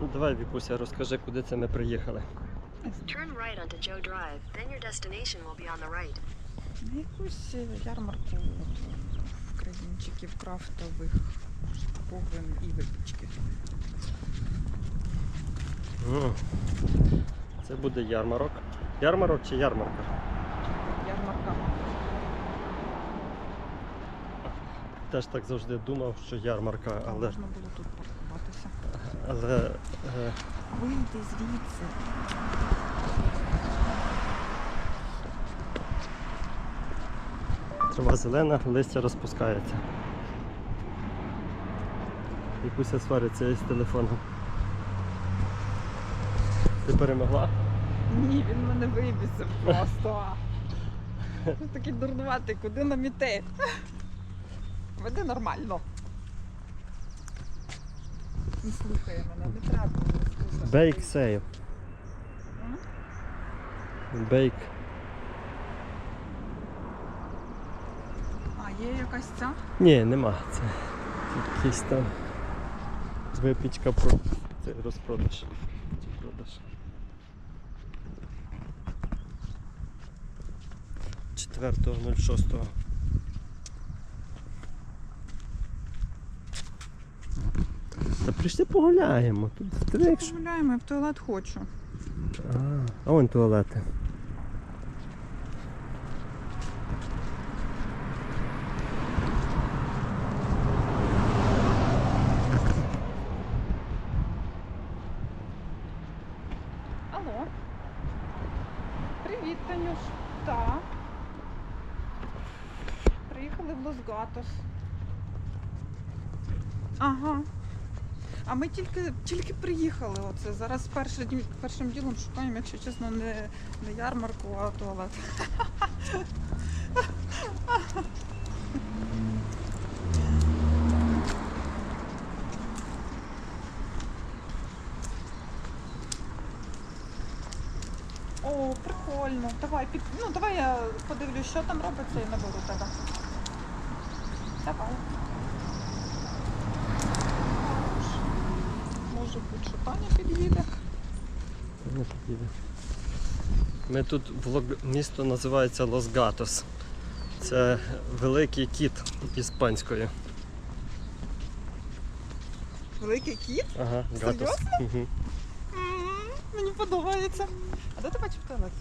Ну, давай, Вікуся, розкажи, куди це ми приїхали. Turn right onto Joe Drive, then your destination will be on the right. На якусь е, ярмарку от, українчиків крафтових штуковин і випічки. Це буде ярмарок. Ярмарок чи ярмарка? Ярмарка. Теж так завжди думав, що ярмарка, але, Можна було тут паркуватися. Але Вийди звідси. трава зелена, листя розпускається. Вікуся свариться із телефоном. Ти перемогла? Ні, він мене вибісив просто. Такий дурнуватий, куди нам іти? Веди нормально. Не слухає мене, не треба слухати. Бейк сейл. Бейк. А, є якась ця? Ні, нема. Це якийсь там випічка про це розпродаж. Чи продаж. Четвертого 06. Та прийшли погуляємо. Тут ти якщо. Гуляємо, я в туалет хочу. А, а вон туалети. Алло. Привіт, Танюш. Так. Приїхали в Лос-Гатос. Ага. А ми тільки, тільки приїхали. Оце. Зараз першим, першим ділом шукаємо, якщо чесно, не, не ярмарку, а туалет. О, прикольно. Давай, під... ну, давай я подивлюсь, що там робиться і наберу тебе. Давай. Може бути, що Таня під'їде. Не підійде. Ми тут місто називається Лос Гатос. Це великий кіт іспанською. Великий кіт? Ага. Угу. Мені подобається. А де ти бачив туалет?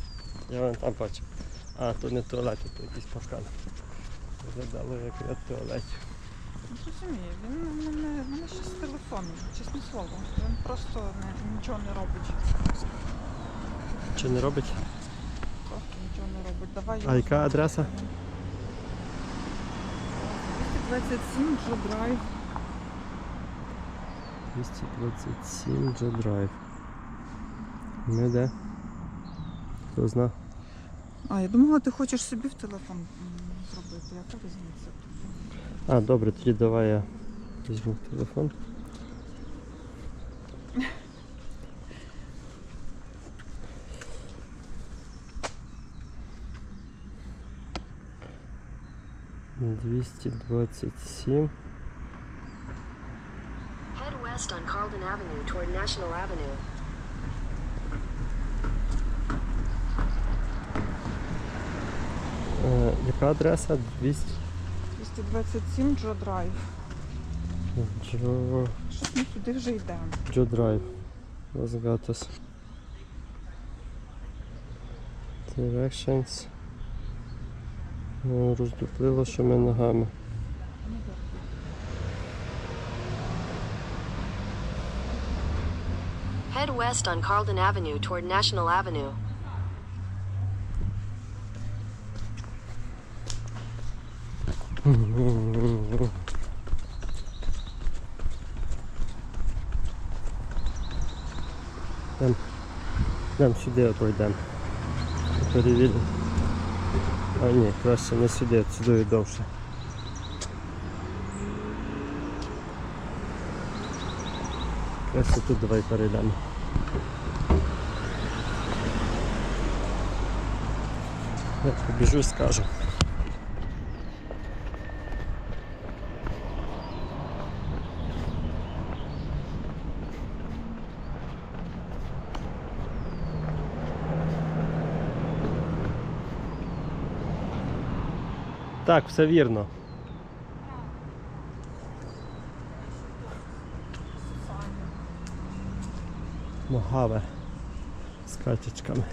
Я вон там бачу. А, то не туалет, то якийсь паркан. Виглядало як ряд туалетів. Розумію, він мене, мене ще з телефоном, чесне слово. Він просто не, нічого не робить. Чи не робить? Просто нічого не робить. Давай А його яка адреса? 227 Джо Драйв. 227 Джо Драйв. Ми де? Хто зна? А, я думала, ти хочеш собі в телефон м, зробити. Яка різниця? А, добре, тоді давай я візьму телефон. Двісті двадцять сім. Head west on Carlton Avenue toward National Avenue. Е, яка адреса? 200 227 Джо Драйв. Джо... Щось ми сюди вже йдемо. Джо Драйв. Лос Гатос. Directions. Ну, роздуплило, що ми ногами. Head west on Carlton Avenue toward National Avenue. Йдем, йдем сюди пройдемо. Перевіримо. А ні, краще не сюди, сюди довше. Краще тут давай перейдемо. Я побіжу і скажу. Так, все вірно. Могаве з качечками.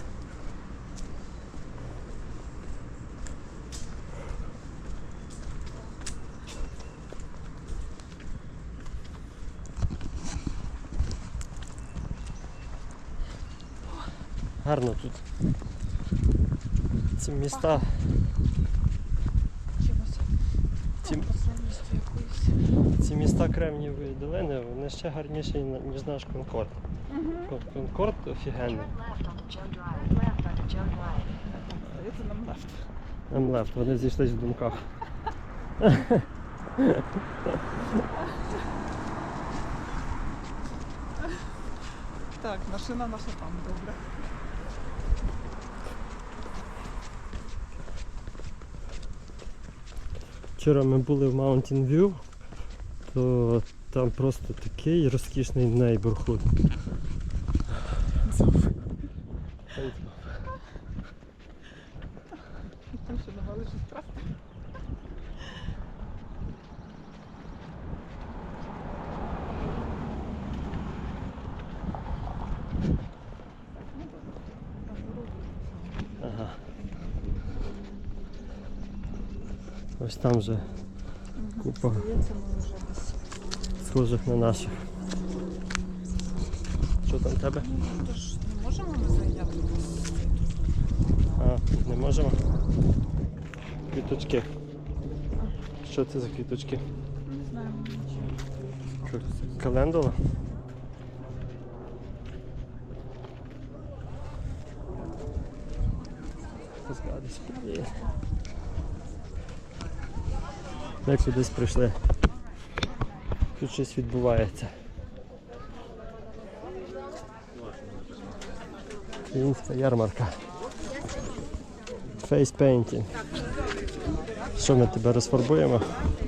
Гарно тут. Ці міста, ці міста Кремнієвої долини, вони ще гарніші, ніж наш Конкорд. Кон- Конкорд офігенний. Здається, нам лефт. Нам лефт, вони зійшлись в думках. Так, машина наша там добре. Вчора ми були в Mountain View, то там просто такий розкішний нейборхуд. Там ще нема лежить траса. Ага. Ось там вже купа Здається, ми вже десь. на наших. Що там тебе? Ну, то ж не можемо ми зайняти? А, не можемо? Квіточки. Що це за квіточки? Не знаю, нічого. Календула? Згадись. Як кудись прийшли. Тут щось відбувається. Київська ярмарка. Painting. Що ми тебе розфарбуємо?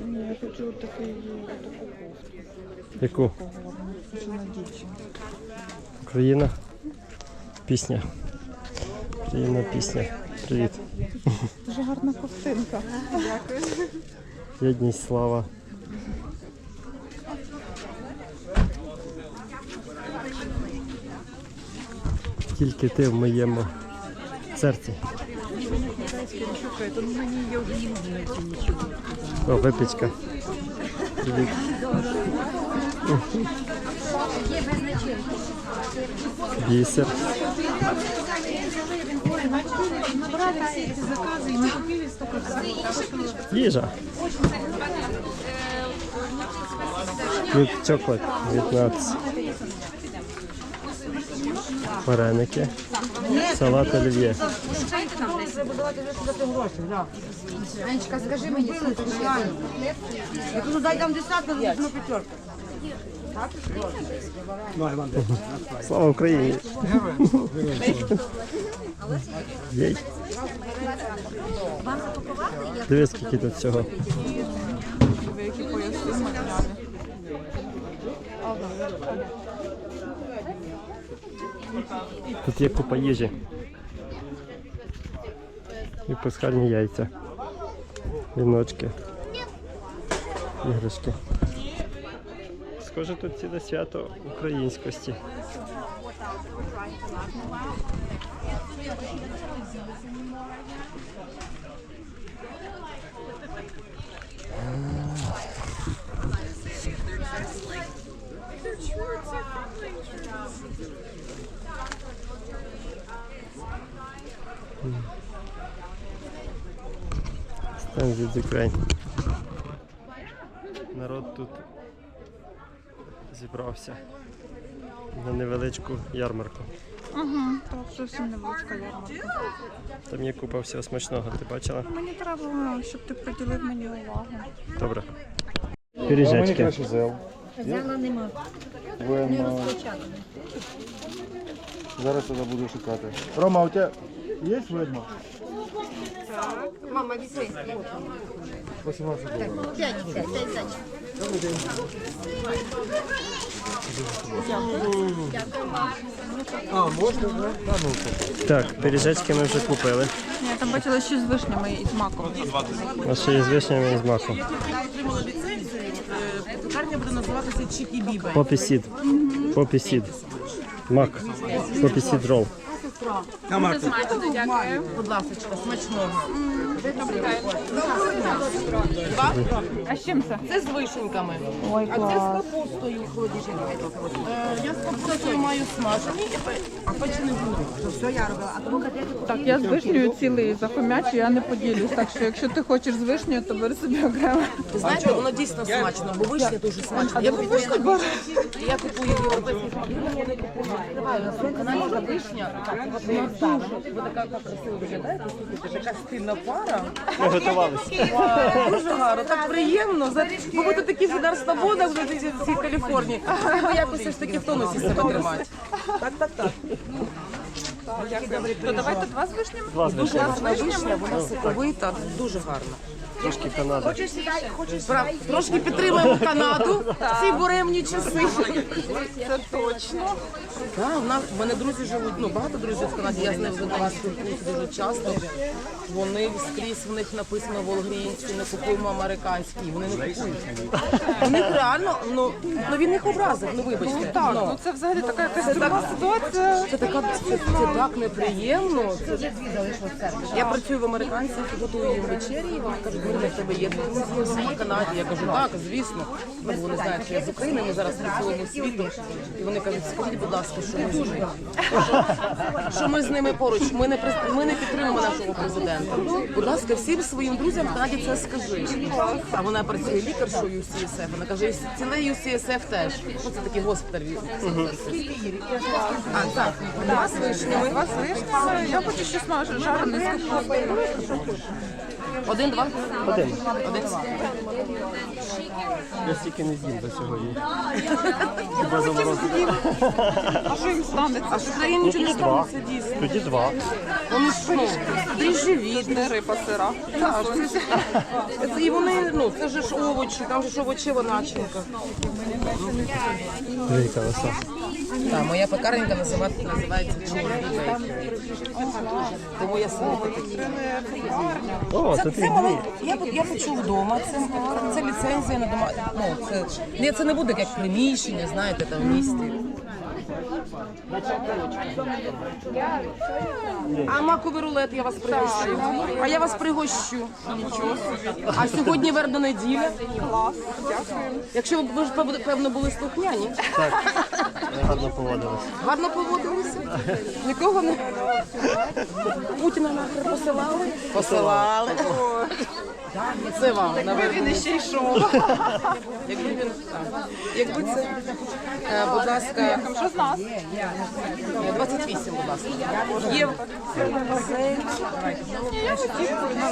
Ні, я хочу такий Яку? Україна. Пісня. Україна пісня. Привіт. Дуже гарна ковтинка. Дякую. Єдність слава. Тільки ти в моєму серці. О, випічка. Бісер. Їжа. Чоколад 19. Вареники. Салат олив'є. Анечка, скажи мені, ще? Ну дай там десятку, візьму п'ятерку. Слава Україні! Дивись, скільки тут всього. Ви які матеріали. Тут є купа їжі. І пасхальні яйця. Віночки. Іграшки. Схоже, тут ціле свято українськості. Stand with Ukraine. Народ тут зібрався на невеличку ярмарку. Угу, так, зовсім невеличка ярмарка. Там є купа всього смачного, ти бачила? Мені треба, щоб ти приділив мені увагу. Добре. Пиріжечки. зел. Взяла нема, Будем, не а, розпочатана. зараз тоді буду шукати. Рома, у тебе є видно? Мама, візьми. 18 доларів. П'ять, п'ять, п'ять, п'ять. Так, пиріжечки ми вже купили. Я там бачила ще з вишнями і з маком. А ще є з вишнями і з маком. Пекарня буде називатися Чікі Бібе. Попі сід. Попі сід. Мак. Попі смачно, дякую. Будь ласка, смачного. А з чим це? Це з вишеньками. Ой, А це з капустою холодильник. Е, Я з капустою маю смажені, і пе- а печений буде. Так, я з вишнею цілий захомячу, я не поділюсь. Так що якщо ти хочеш з вишнею, то бери собі окремо. Ви знаєте, воно дійсно смачно, бо вишня дуже смачна. Я купую я купую я не така вишня. Вона дуже, ви така так красиво слухайте, така стильна пара. Ми готувалися. Дуже гарно, так приємно. Ви будете такі вже на свободах в цій Каліфорнії. Треба якось все ж таки в тонусі себе тримати. Так, так, так. То давайте два з вишнями. Два з Дуже вишнями. вишня, вона соковита, дуже гарна. Трошки Канада. Трошки підтримуємо Канаду в ці буремні часи. Це точно. Так, нас в мене друзі живуть, ну багато друзів в Канаді, я з ними з спілкуюся дуже часто. Вони скрізь в них написано волгрінські, не купуємо американські, вони не купують. У них реально, ну, ну він їх образив, ну вибачте. Так, Ну, ну це взагалі така якась так- ситуація. Це така це, це так неприємно. Це, я працюю в американців, готую їм вечері, і вони кажуть, Марина, в тебе є друзі в Канаді. Я кажу, так, звісно. Ну, вони знають, що я з України, ми зараз працюємо світу. І вони кажуть, скажіть, будь ласка, що ми з ними, що, ми з ними поруч. Ми не ми не підтримуємо нашого президента. Будь ласка, всім своїм друзям в Канаді це скажи. А вона працює лікаршою UCSF. Вона каже, ціле UCSF теж. Ну, це такий госпіталь. А, так, два з вишнями. Два. Я хочу щось жарене з. Один, два. Один. Один. Я стільки не з'їм до сьогодні. Хіба заморозити? А що їм станеться? А що країн нічого не станеться дійсно. Тоді два. Вони ж ну, дріжджові. Не риба сира. Так, це, це, і вони, ну, це ж овочі, там же ж овочева начинка. Велика лоса. Так, моя пекаренька називається, називається Чорний Тому я саме такі. О, Це, це ти? мали, я, б- я хочу вдома, це, це ліцензія на дома. Ну, це, ні, це не буде як приміщення, знаєте, там в місті. А маковий рулет я вас пригощу. А я вас пригощу. А сьогодні вербна неділя. Клас. Дякую. Якщо ви, ж певно були слухняні, Гарно поводились. гарно поводилися. Нікого не Путіна нахер посилали. Посилали. Це вам на Він іще йшов. Якби він так. Якби це, е, будь ласка, Що з нас? е, 28, будь ласка. Є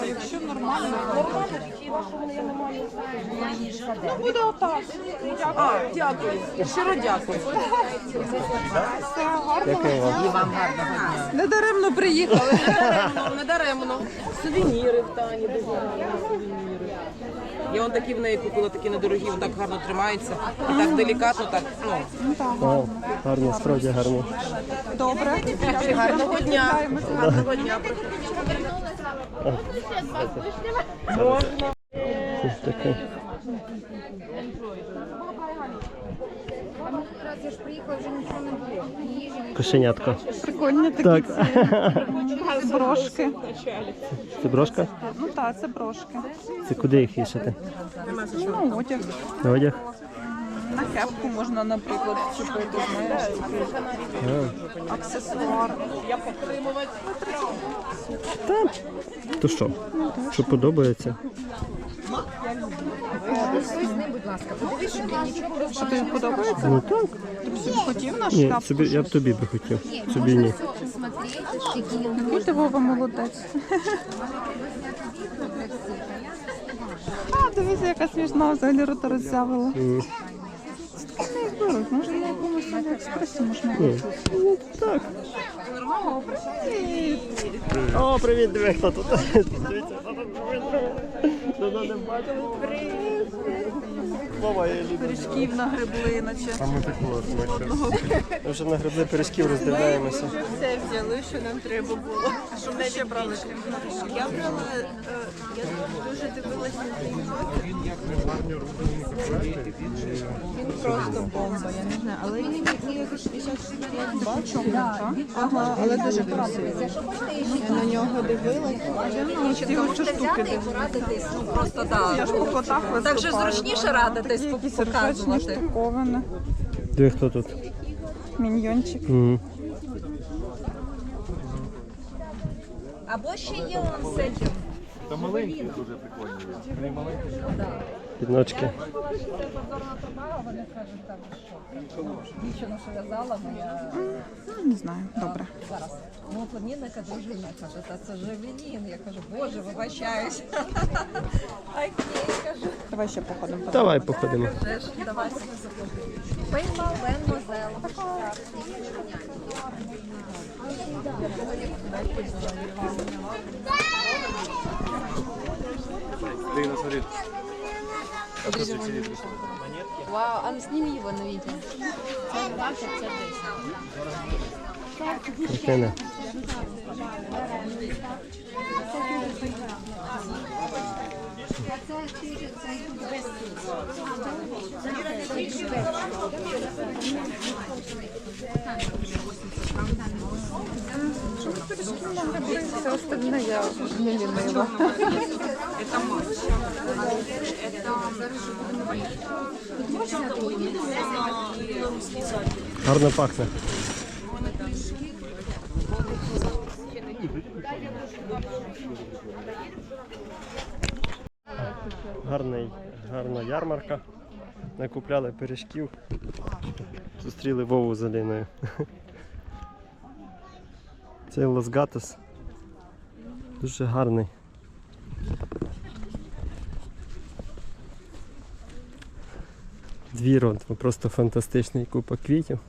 якщо нормально. Ну, буде отак. а, дякую. Щиро дякую. Все гарно. Дякую вам. Не даремно приїхали. Недаремно, недаремно. Сувеніри в Тані, дуже гарні сувеніри. Я вон такі в неї купила, такі недорогі, так гарно тримаються. І так делікатно, так, ну. О, гарно, справді гарно. Добре. Гарного дня. Гарного дня. Ось таке. Я вже нічого не було. Кошенятка. Прикольні такі Так. ці брошки. Це брошка? Ну так, це брошки. Це куди їх вішати? Ну, одяг. Одяг? На кепку можна, наприклад, чіпити, знаєш, такий аксесуар. То що? Що подобається? Я Що тобі подобається? Ну так. Ти б собі хотів на Ні, шкаф? собі, я б тобі би хотів. Собі ні. Який ти Вова молодець. А, дивися, яка смішна, взагалі рота роззявила. Заберуть. Може на якомусь експресі можна. Ну, так. О, привіт, диви, хто тут. Дивіться, хто тут Давно не бачили. Привіт. Вова, я люблю. Пиріжків нагребли, наче. А ми такого Ми вже нагребли пиріжків, роздивляємося. Все взяли, що нам треба було. А що ви ще брали? Я брала, е, я дуже дивилася на цей Він просто бомба, я не знаю. Але він якийсь Бачу. Ага, але дуже красивий. Я на нього дивилася. Ось ці штуки дивлюся. Радитись, ну просто так. Я ж по котах. Так же зручніше Такі якісь показувати. штуковини. Диви, хто тут. Міньйончик. Мгм. Або ще є он з цим. Та маленькі дуже прикольні. Вони маленькі. Підночки. Дівчина, що в'язала, моя Ну, Не знаю, добре. зараз. Ну, племінника дружина каже, та це Жевелін. Я кажу, боже, вибачаюсь. Окей, кажу. Давай ще походимо. Давай походимо. Вже ж, давай. Пейма, Вен, Мозел. Дивно, смотри. Вау, а сними его на видео. Картина. Все остальне я не лінива. Гарно пахне. Гарний, гарна ярмарка. Накупляли пиріжків. Зустріли Вову з Аліною. Цей Лос-Гатос. Дуже гарний. Двір просто фантастичний купа квітів.